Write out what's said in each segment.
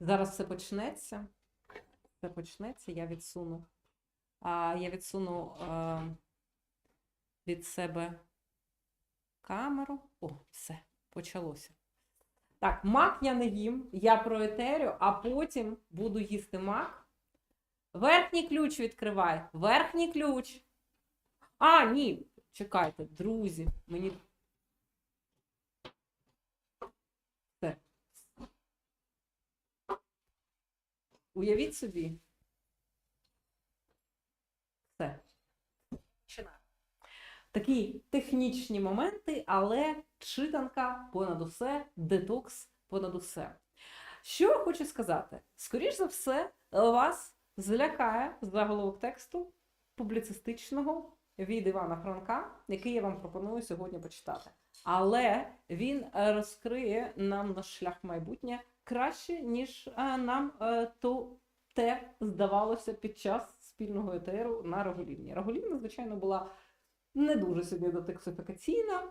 Зараз все почнеться. Все почнеться, я відсуну. А, я відсуну е, від себе камеру. О, все, почалося. Так, мак я не їм, я проетерю, а потім буду їсти мак. Верхній ключ відкривай. Верхній ключ. А, ні. Чекайте, друзі, мені. Все. Уявіть собі. Все. Такі технічні моменти, але читанка понад усе, детокс понад усе. Що я хочу сказати? Скоріш за все, вас злякає заголовок тексту публіцистичного від Івана Франка, який я вам пропоную сьогодні почитати. Але він е, розкриє нам наш шлях в майбутнє краще, ніж е, нам е, то те здавалося під час спільного етеру на Рагулівні. Рагулівна, звичайно, була не дуже собі детоксифікаційна.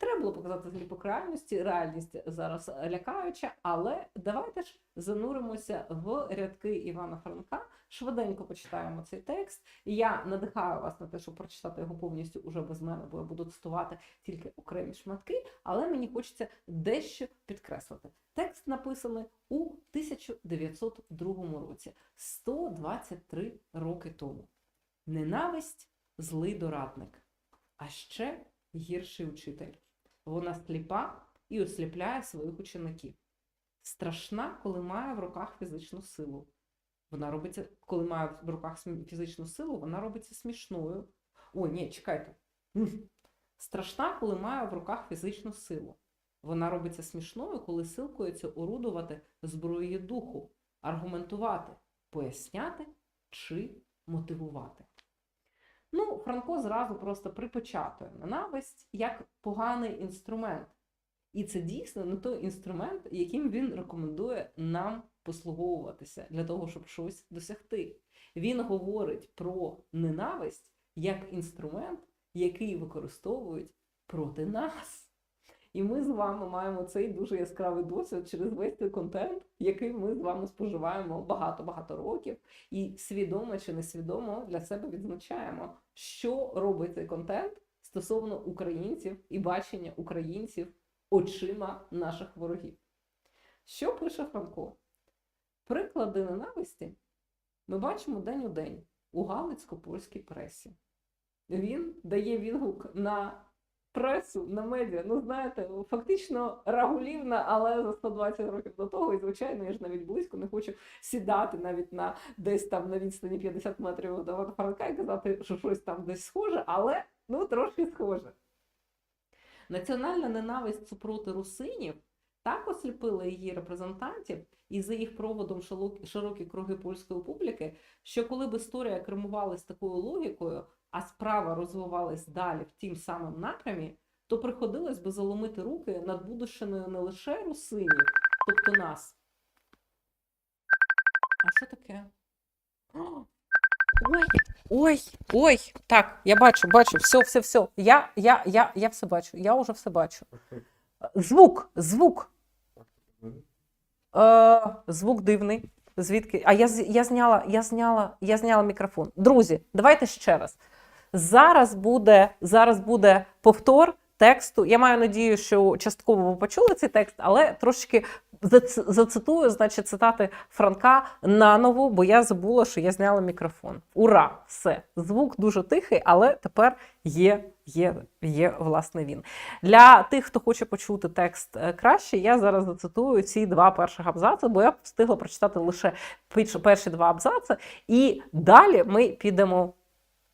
Треба було показати злі по крайності, реальність зараз лякаюча, але давайте ж зануримося в рядки Івана Франка. Швиденько почитаємо цей текст. Я надихаю вас на те, щоб прочитати його повністю уже без мене, бо я буду цитувати тільки окремі шматки, але мені хочеться дещо підкреслити. Текст написаний у 1902 році, 123 роки тому. Ненависть злий дорадник, а ще гірший учитель. Вона сліпа і осліпляє своїх учеників. Страшна, коли має в руках фізичну силу. Вона робиться, коли має в руках фізичну силу, вона робиться смішною. О, ні, чекайте. Страшна, коли має в руках фізичну силу. Вона робиться смішною, коли силкується орудувати зброєю духу, аргументувати, поясняти чи мотивувати. Ну, Франко зразу просто припочатує ненависть як поганий інструмент. І це дійсно не той інструмент, яким він рекомендує нам послуговуватися для того, щоб щось досягти. Він говорить про ненависть як інструмент, який використовують проти нас. І ми з вами маємо цей дуже яскравий досвід через весь той контент, який ми з вами споживаємо багато-багато років, і свідомо чи несвідомо для себе відзначаємо, що робить цей контент стосовно українців і бачення українців очима наших ворогів. Що пише Франко? Приклади ненависті ми бачимо день у день у Галицько-польській пресі. Він дає відгук на пресу, на медіа. Ну, знаєте, фактично рагулівна, але за 120 років до того. І, звичайно, я ж навіть близько не хочу сідати навіть на десь там на відстані 50 метрів до Івана Франка і казати, що щось там десь схоже, але ну трошки схоже. Національна ненависть супроти русинів так осліпила її репрезентантів і за їх проводом широкі круги польської публіки, що коли б історія кермувалась такою логікою, а справа розвивалась далі в тім самим напрямі, то приходилось би заломити руки над будущиною не лише русинів, тобто нас. А що таке? Ой, ой, ой. Так, я бачу, бачу, все, все, все. Я, я, я, я все бачу, я вже все бачу. Звук, звук. Е, звук дивний. Звідки? А я, я, зняла, я, зняла, я зняла мікрофон. Друзі, давайте ще раз. Зараз буде, зараз буде повтор тексту. Я маю надію, що частково ви почули цей текст, але трошки зац- зацитую, значить, цитати Франка наново, бо я забула, що я зняла мікрофон. Ура! Все. Звук дуже тихий, але тепер є, є, є власне він. Для тих, хто хоче почути текст е, краще, я зараз зацитую ці два перших абзаци, бо я встигла прочитати лише перші два абзаци, і далі ми підемо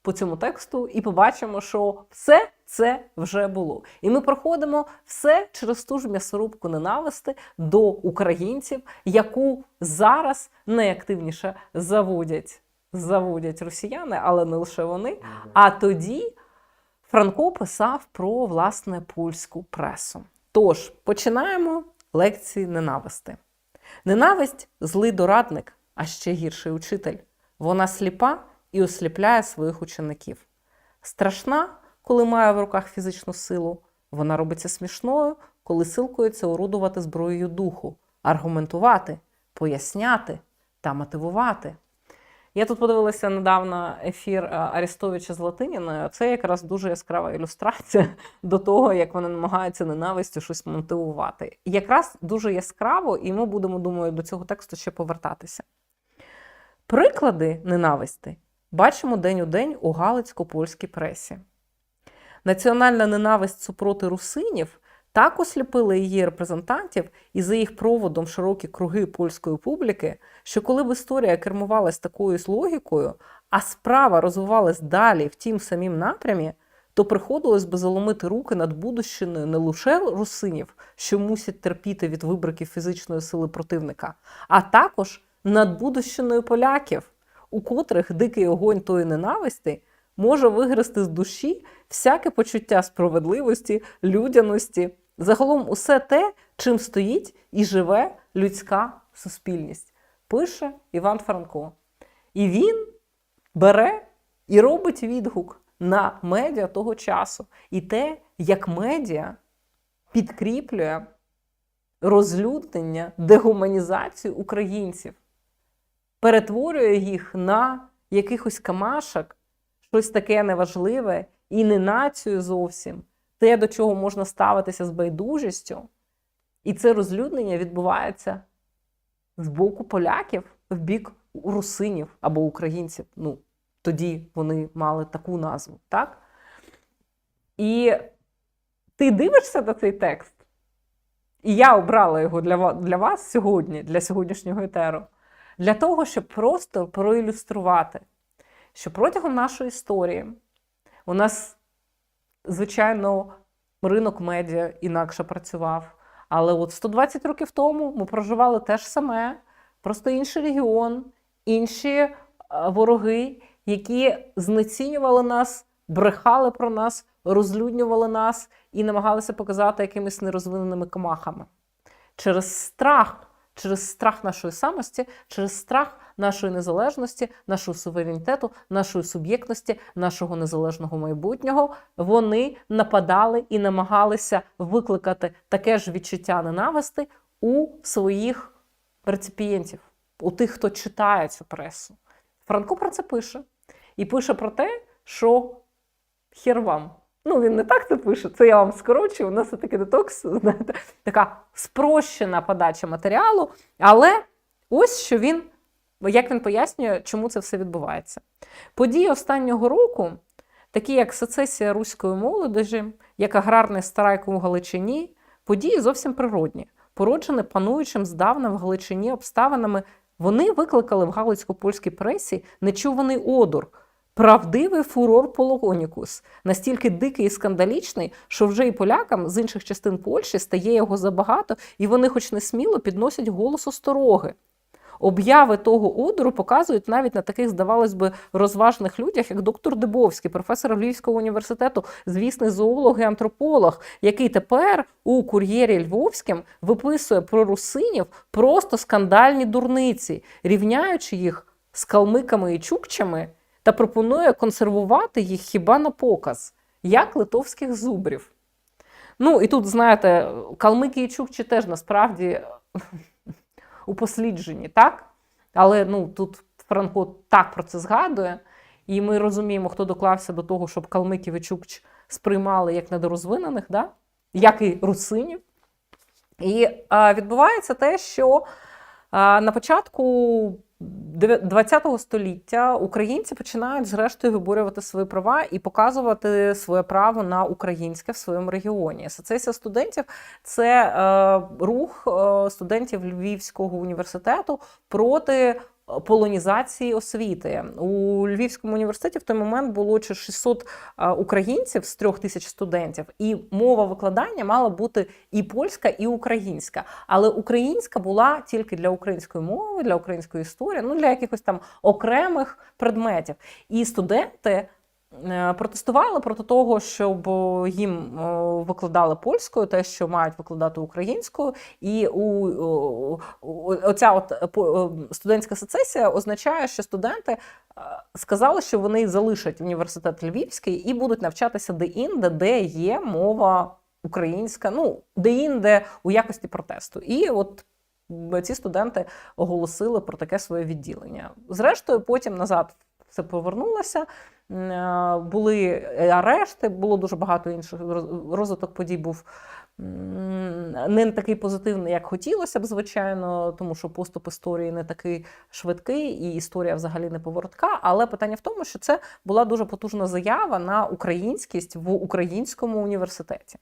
по цьому тексту і побачимо, що все це вже було. І ми проходимо все через ту ж м'ясорубку ненависти до українців, яку зараз найактивніше заводять, заводять росіяни, але не лише вони. А тоді Франко писав про власне польську пресу. Тож починаємо лекції ненависти. Ненависть злий дорадник, а ще гірший учитель. Вона сліпа і осліпляє своїх учеників. Страшна, коли має в руках фізичну силу. Вона робиться смішною, коли силкується орудувати зброєю духу, аргументувати, поясняти та мотивувати. Я тут подивилася недавно ефір е, Арестовича з Латиніною. Це якраз дуже яскрава ілюстрація до того, як вони намагаються ненавистю щось мотивувати. Якраз дуже яскраво, і ми будемо, думаю, до цього тексту ще повертатися. Приклади ненависти бачимо день у день у галицько-польській пресі. Національна ненависть супроти русинів так осліпила її репрезентантів і за їх проводом широкі круги польської публіки, що коли б історія кермувалась такою ж логікою, а справа розвивалась далі в тім самім напрямі, то приходилось би заломити руки над будущиною не лише русинів, що мусять терпіти від вибриків фізичної сили противника, а також над будущиною поляків, у котрих дикий огонь тої ненависті може вигрести з душі всяке почуття справедливості, людяності, загалом усе те, чим стоїть і живе людська суспільність, пише Іван Франко. І він бере і робить відгук на медіа того часу. І те, як медіа підкріплює розлюднення, дегуманізацію українців, перетворює їх на якихось камашок, щось таке неважливе і не націю зовсім, те, до чого можна ставитися з байдужістю. І це розлюднення відбувається з боку поляків в бік русинів або українців. Ну, тоді вони мали таку назву, так? І ти дивишся на цей текст, і я обрала його для, для вас сьогодні, для сьогоднішнього етеру, для того, щоб просто проілюструвати, що протягом нашої історії у нас, звичайно, ринок медіа інакше працював. Але от 120 років тому ми проживали те ж саме, просто інший регіон, інші вороги, які знецінювали нас, брехали про нас, розлюднювали нас і намагалися показати якимись нерозвиненими комахами. Через страх, через страх нашої самості, через страх нашої незалежності, нашого суверенітету, нашої суб'єктності, нашого незалежного майбутнього, вони нападали і намагалися викликати таке ж відчуття ненависти у своїх реципієнтів, у тих, хто читає цю пресу. Франко про це пише. І пише про те, що хер вам. Ну, він не так це пише, це я вам скорочую, у нас все таки детокс, знаєте, така спрощена подача матеріалу. Але ось що він, як він пояснює, чому це все відбувається. Події останнього року, такі як сецесія руської молодежі, як аграрний страйк у Галичині, події зовсім природні, породжені пануючим здавна в Галичині обставинами, вони викликали в галицько-польській пресі нечуваний одур. Правдивий фурор Пологонікус, настільки дикий і скандалічний, що вже і полякам з інших частин Польщі стає його забагато, і вони, хоч не сміло, підносять голос остороги. Обяви того одору показують навіть на таких, здавалось би, розважних людях, як доктор Дебовський, професор Львівського університету, звісний зоолог і антрополог, який тепер у кур'єрі Львовським виписує про русинів просто скандальні дурниці, рівняючи їх з калмиками і чукчами та пропонує консервувати їх хіба на показ, як литовських зубрів. Ну, і тут, знаєте, калмики і чукчі теж насправді упосліджені, так? Але ну, тут Франко так про це згадує, і ми розуміємо, хто доклався до того, щоб калмиків і чукч сприймали як недорозвинених, да? як і русинів. І а, відбувається те, що на початку ХХ століття українці починають зрештою виборювати свої права і показувати своє право на українське в своєму регіоні. Сецесія студентів це е, рух е, студентів Львівського університету проти. Полонізації освіти у Львівському університеті в той момент було чи 600 українців з трьох тисяч студентів, і мова викладання мала бути і польська, і українська. Але українська була тільки для української мови, для української історії, ну для якихось там окремих предметів. І студенти протестували проти того, щоб їм викладали польською, те, що мають викладати українською, і у оця от е, студентська сецесія означає, що студенти е, сказали, що вони залишать університет Львівський і будуть навчатися де-інде, де є мова українська, ну де-інде у якості протесту. І от ці студенти оголосили про таке своє відділення. Зрештою, потім назад все повернулося. Е, Були арешти, було дуже багато інших роз- розвиток подій був не такий позитивний, як хотілося б, звичайно, тому що поступ історії не такий швидкий, і історія взагалі не поворотка. Але питання в тому, що це була дуже потужна заява на українськість в українському університеті.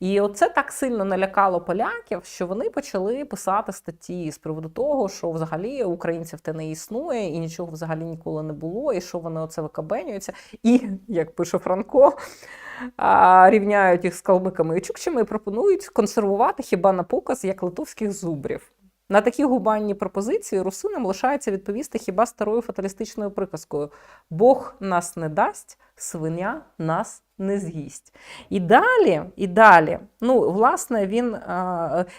І оце так сильно налякало поляків, що вони почали писати статті з приводу того, що взагалі українців те не існує, і нічого взагалі ніколи не було, і що вони оце викабенюються. І, як пише Франко, рівняють їх з калмиками і чукчами і пропонують консервувати хіба на показ як литовських зубрів. На такі губанні пропозиції русинам лишається відповісти хіба старою фаталістичною приказкою: Бог нас не дасть, свиня нас не з'їсть. І далі, і далі, ну, власне, він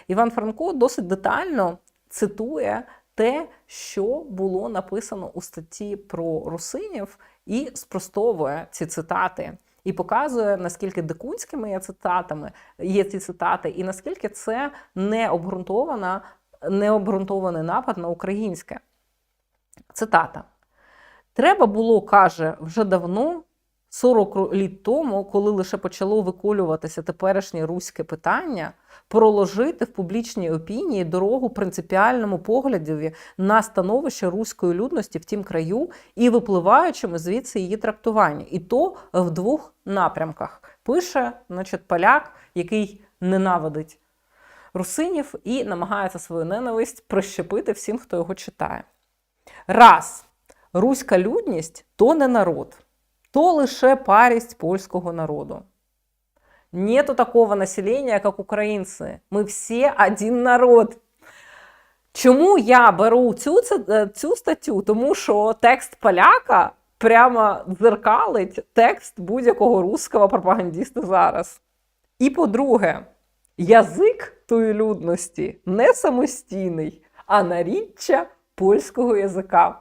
Іван Франко досить детально цитує те, що було написано у статті про русинів, і спростовує ці цитати. І показує, наскільки дикунськими є цитатами є ці цитати, і наскільки це не обґрунтована, необґрунтований напад на українське. Цитата. Треба було, каже, вже давно, 40 літ тому, коли лише почало виколюватися теперішнє руське питання, проложити в публічній опінії дорогу принципіальному поглядові на становище руської людності в тім краю і випливаючими звідси її трактування. І то в двох напрямках. Пише значить, поляк, який ненавидить русинів і намагається свою ненависть прищепити всім, хто його читає. Раз, руська людність то не народ, то лише парість польського народу. Нету такого населення, як українці. Ми всі один народ. Чому я беру цю, цю статтю? Тому що текст поляка прямо дзеркалить текст будь-якого русского пропагандиста зараз. І по-друге, язик тої людності не самостійний, а наріччя польського язика.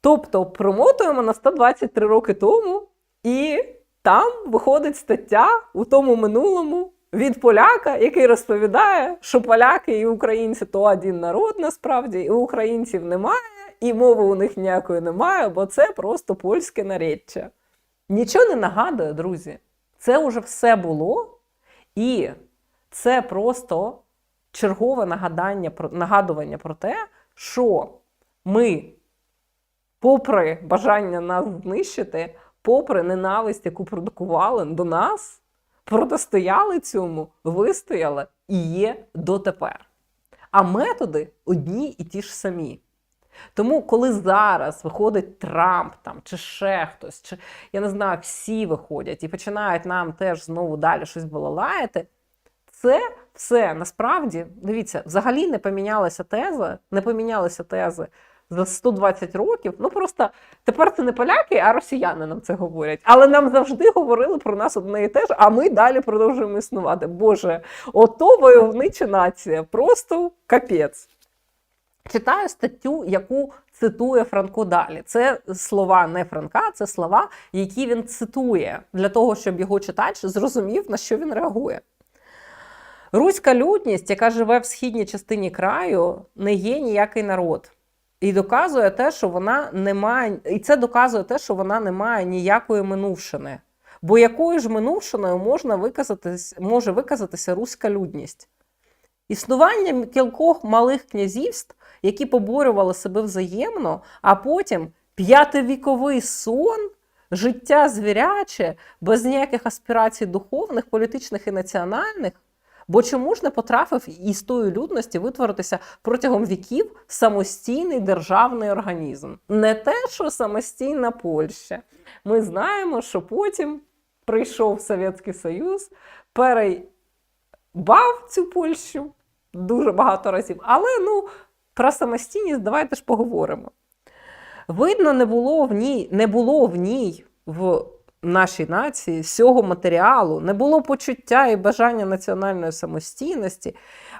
Тобто промотуємо на 123 роки тому, і там виходить стаття у тому минулому від поляка, який розповідає, що поляки і українці то один народ насправді, і українців немає, і мови у них ніякої немає, бо це просто польське нареччя. Нічого не нагадує, друзі. Це вже все було, і це просто чергове нагадання нагадування про те, що ми, попри бажання нас знищити, попри ненависть, яку продукували до нас, протистояли цьому, вистояли і є дотепер. А методи одні і ті ж самі. Тому, коли зараз виходить Трамп там, чи ще хтось, чи я не знаю, всі виходять і починають нам теж знову далі щось балалаяти, це все насправді, дивіться, взагалі не помінялася теза, не помінялися тези за 120 років. Ну просто тепер це не поляки, а росіяни нам це говорять. Але нам завжди говорили про нас одне і те ж, а ми далі продовжуємо існувати. Боже, ото войовнича нація, просто капець. Читаю статтю, яку цитує Франко далі. Це слова не Франка, це слова, які він цитує для того, щоб його читач зрозумів, на що він реагує. Руська людність, яка живе в східній частині краю, не є ніякий народ. І доказує те, що вона не має, і це доказує те, що вона не має ніякої минувшини. Бо якою ж минувшиною можна виказатись, може виказатися руська людність? Існування кількох малих князівств, які поборювали себе взаємно, а потім п'ятивіковий сон, життя звіряче, без ніяких аспірацій духовних, політичних і національних. Бо чому ж не потрапив із тої людності витворитися протягом віків самостійний державний організм? Не те, що самостійна Польща. Ми знаємо, що потім прийшов Совєтський Союз, перебав цю Польщу дуже багато разів. Але ну, про самостійність давайте ж поговоримо. Видно, не було в ній, не було в ній в нашій нації всього матеріалу, не було почуття і бажання національної самостійності,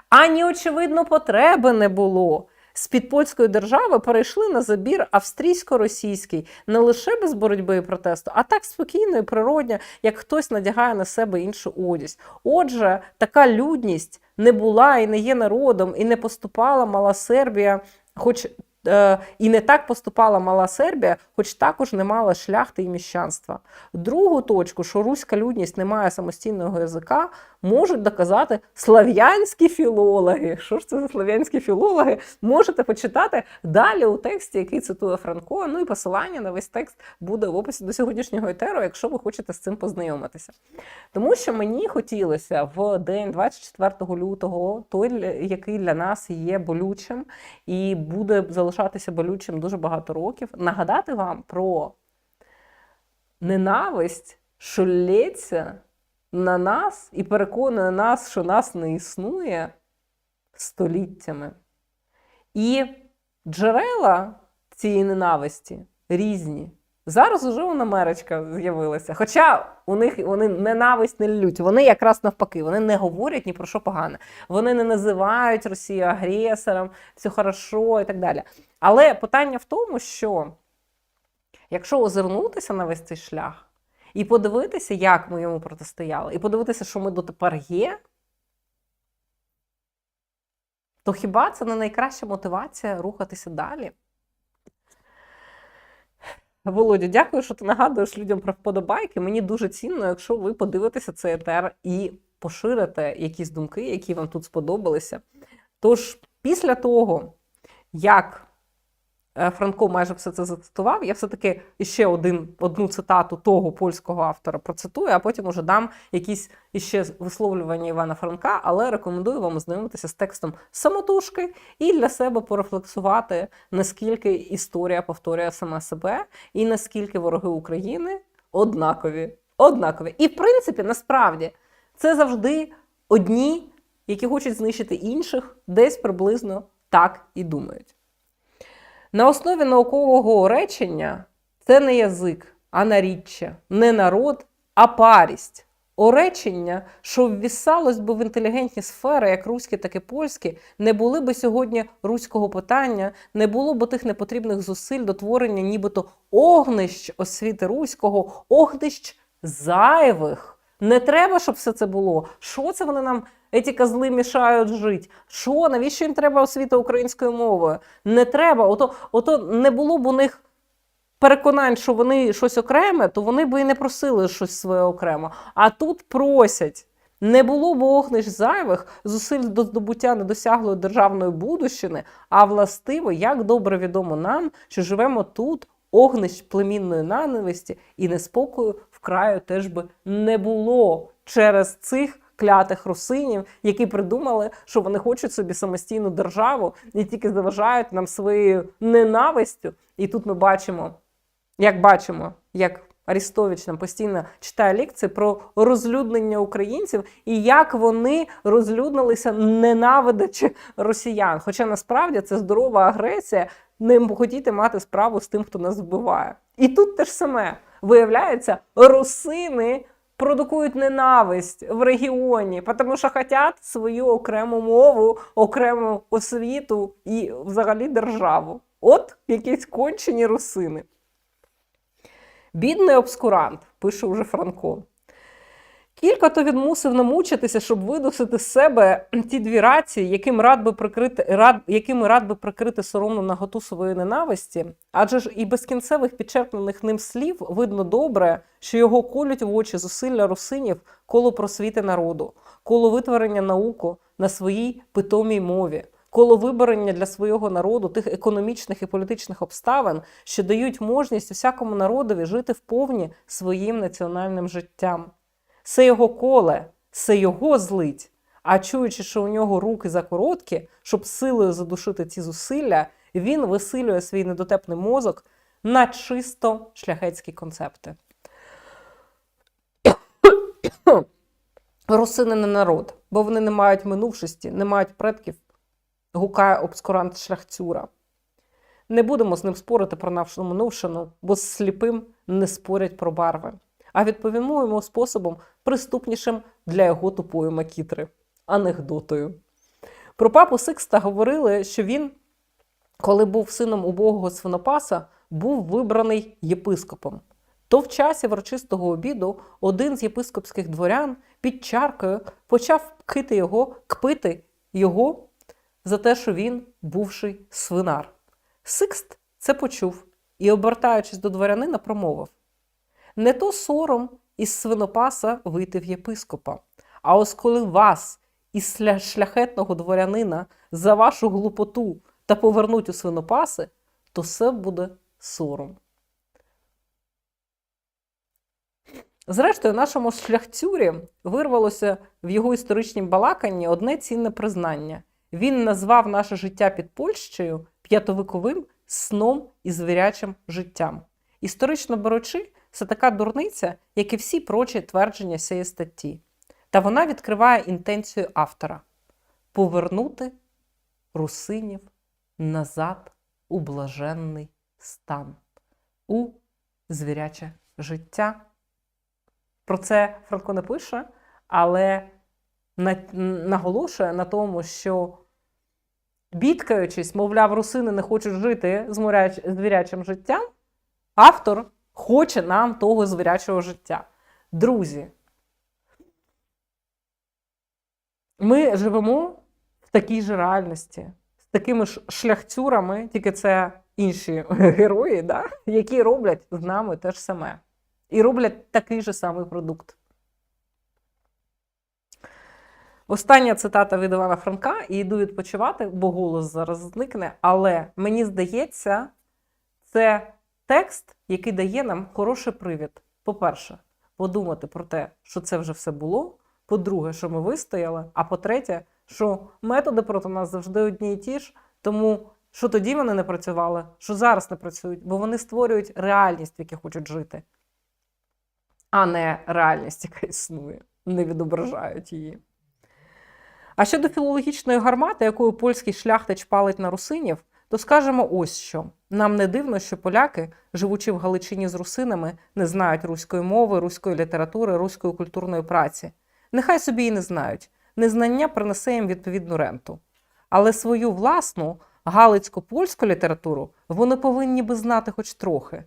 ані, очевидно, потреби не було з-під польської держави перейшли на забір австрійсько-російський не лише без боротьби і протесту, а так спокійно і природньо, як хтось надягає на себе іншу одість. Отже, така людність не була і не є народом, і не поступала мала Сербія, хоч і не так поступала мала Сербія, хоч також не мала шляхти і міщанства. Другу точку, що руська людність не має самостійного язика, можуть доказати слав'янські філологи. Що ж це за слав'янські філологи? Можете почитати далі у тексті, який цитує Франко. Ну і посилання на весь текст буде в описі до сьогоднішнього етеру, якщо ви хочете з цим познайомитися. Тому що мені хотілося в день 24 лютого, той, який для нас є болючим і буде залишатися болючим дуже багато років, нагадати вам про ненависть, що лється на нас і переконує нас, що нас не існує століттями. І джерела цієї ненависті різні. Зараз уже вона меречка з'явилася. Хоча у них вони ненависть не лють. Вони якраз навпаки, вони не говорять ні про що погане. Вони не називають Росію агресором, все хорошо і так далі. Але питання в тому, що якщо озирнутися на весь цей шлях і подивитися, як ми йому протистояли, і подивитися, що ми дотепер є, то хіба це не найкраща мотивація рухатися далі? Володя, дякую, що ти нагадуєш людям про вподобайки. Мені дуже цінно, якщо ви подивитеся цей етер і поширите якісь думки, які вам тут сподобалися. Тож, після того, як Франко майже все це зацитував, я все-таки ще один, одну цитату того польського автора процитую, а потім уже дам якісь іще висловлювання Івана Франка, але рекомендую вам ознайомитися з текстом самотужки і для себе порефлексувати, наскільки історія повторює сама себе, і наскільки вороги України однакові. Однакові. І в принципі, насправді, це завжди одні, які хочуть знищити інших, десь приблизно так і думають. На основі наукового речення це не язик, а наріччя, не народ, а парість. Оречення, що ввісалось би в інтелігентні сфери, як руські, так і польські, не були би сьогодні руського питання, не було б тих непотрібних зусиль до творення нібито огнищ освіти руського, огнищ зайвих. Не треба, щоб все це було. Що це вони нам, ці козли, мішають жити? Що? Навіщо їм треба освіта українською мовою? Не треба. Ото, ото не було б у них переконань, що вони щось окреме, то вони би і не просили щось своє окремо. А тут просять. Не було б огнищ зайвих зусиль до здобуття недосяглої державної будущини, а властиво, як добре відомо нам, що живемо тут, огнищ племінної ненависті і неспокою краю теж би не було через цих клятих русинів, які придумали, що вони хочуть собі самостійну державу і тільки заважають нам своєю ненавистю. І тут ми бачимо, як бачимо, як Арістович нам постійно читає лекції про розлюднення українців і як вони розлюднилися, ненавидячи росіян. Хоча насправді це здорова агресія, не хотіти мати справу з тим, хто нас вбиває. І тут те ж саме виявляється, русини продукують ненависть в регіоні, тому що хочуть свою окрему мову, окрему освіту і взагалі державу. От якісь кончені русини. Бідний обскурант, пише уже Франко. Кілька то він мусив намучитися, щоб видусити з себе ті дві рації, яким рад би прикрити, рад, якими рад би прикрити соромну наготу своєї ненависті, адже ж і без кінцевих підчерпнених ним слів видно добре, що його колють в очі зусилля русинів коло просвіти народу, коло витворення науку на своїй питомій мові, коло виборення для свого народу тих економічних і політичних обставин, що дають можливість усякому народові жити вповні своїм національним життям. Це його коле, це його злить. А чуючи, що у нього руки закороткі, щоб силою задушити ці зусилля, він висилює свій недотепний мозок на чисто шляхетські концепти. Русини не народ, бо вони не мають минувшості, не мають предків, гукає обскурант шляхтюра. Не будемо з ним спорити про нашу минувшину, бо з сліпим не спорять про барви а відповімо йому способом, приступнішим для його тупої макітри анекдотою. Про папу Сикста говорили, що він коли був сином убогого свинопаса, був вибраний єпископом. То в часі врочистого обіду один з єпископських дворян під чаркою почав кити його, кпити його за те, що він бувший свинар. Сикст це почув і, обертаючись до дворянина, промовив: Не то сором із свинопаса вийти в єпископа, а ось коли вас із шляхетного дворянина за вашу глупоту та повернуть у свинопаси, то все буде сором. Зрештою, нашому шляхтюрі вирвалося в його історичнім балаканні одне цінне признання. Він назвав наше життя під Польщею п'ятовиковим сном і звірячим життям. Історично беручи, це така дурниця, як і всі прочі твердження цієї статті. Та вона відкриває інтенцію автора повернути русинів назад у блаженний стан, у звіряче життя. Про це Франко не пише, але на- наголошує на тому, що бідкаючись, мовляв, русини не хочуть жити з звірячим життям, автор хоче нам того звірячого життя. Друзі, ми живемо в такій же реальності, з такими ж шляхтюрами, тільки це інші герої, да? які роблять з нами те ж саме. І роблять такий же самий продукт. Остання цитата від Івана Франка, і йду відпочивати, бо голос зараз зникне. Але мені здається, це текст, який дає нам хороший привід. По-перше, подумати про те, що це вже все було. По-друге, що ми вистояли. А по-третє, що методи проти нас завжди одні і ті ж, тому що тоді вони не працювали, що зараз не працюють, бо вони створюють реальність, в якій хочуть жити, а не реальність, яка існує, не відображають її. А щодо філологічної гармати, якою польський шляхтич палить на русинів, то скажемо ось що. Нам не дивно, що поляки, живучи в Галичині з русинами, не знають руської мови, руської літератури, руської культурної праці. Нехай собі і не знають. Незнання принесе їм відповідну ренту. Але свою власну галицько-польську літературу вони повинні би знати хоч трохи.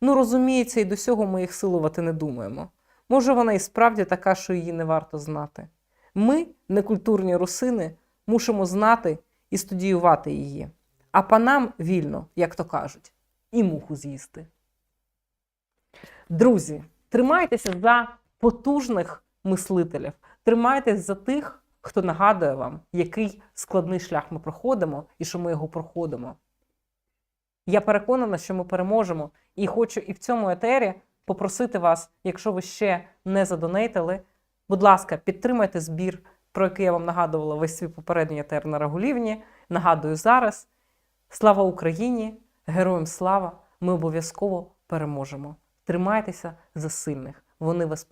Ну, розуміється, і до сього ми їх силувати не думаємо. Може, вона і справді така, що її не варто знати. Ми, некультурні русини, мусимо знати і студіювати її. А панам вільно, як то кажуть, і муху з'їсти. Друзі, тримайтеся за потужних мислителів, тримайтеся за тих, хто нагадує вам, який складний шлях ми проходимо і що ми його проходимо. Я переконана, що ми переможемо, і хочу і в цьому етері попросити вас, якщо ви ще не задонейтили, будь ласка, підтримайте збір, про який я вам нагадувала весь свій попередній етер на Рагулівні. Нагадую зараз. Слава Україні! Героям слава! Ми обов'язково переможемо. Тримайтеся за сильних. Вони вас